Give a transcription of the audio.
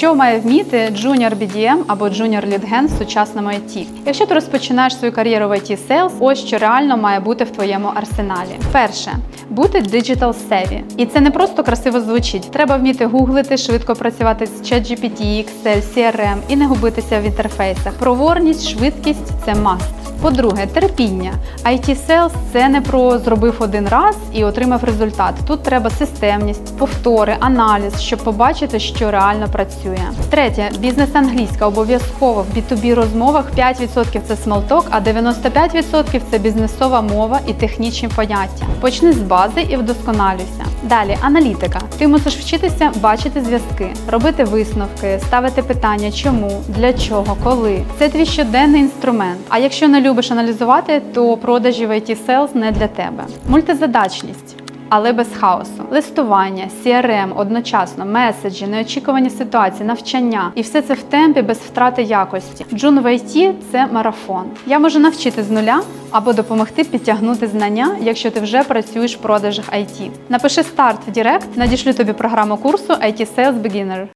Що має вміти Junior BDM або Junior Lead Gen в сучасному IT? Якщо ти розпочинаєш свою кар'єру в IT Sales, ось що реально має бути в твоєму арсеналі. Перше бути digital savvy. І це не просто красиво звучить. Треба вміти гуглити, швидко працювати з ChatGPT, Excel, CRM і не губитися в інтерфейсах. Проворність, швидкість це must. По-друге, терпіння. IT Sales – це не про зробив один раз і отримав результат. Тут треба системність, повтори, аналіз, щоб побачити, що реально працює. Третє, бізнес англійська обов'язково в B2B розмовах 5% це смолток, а 95% це бізнесова мова і технічні поняття. Почни з бази і вдосконалюйся. Далі аналітика. Ти мусиш вчитися бачити зв'язки, робити висновки, ставити питання, чому, для чого, коли. Це твій щоденний інструмент. А якщо не любиш аналізувати, то продажі в IT Sales не для тебе. Мультизадачність. Але без хаосу, листування, CRM одночасно, меседжі, неочікувані ситуації, навчання і все це в темпі без втрати якості. Джун в IT – це марафон. Я можу навчити з нуля або допомогти підтягнути знання, якщо ти вже працюєш в продажах IT. Напиши старт в Директ, надішлю тобі програму курсу IT Sales Beginner.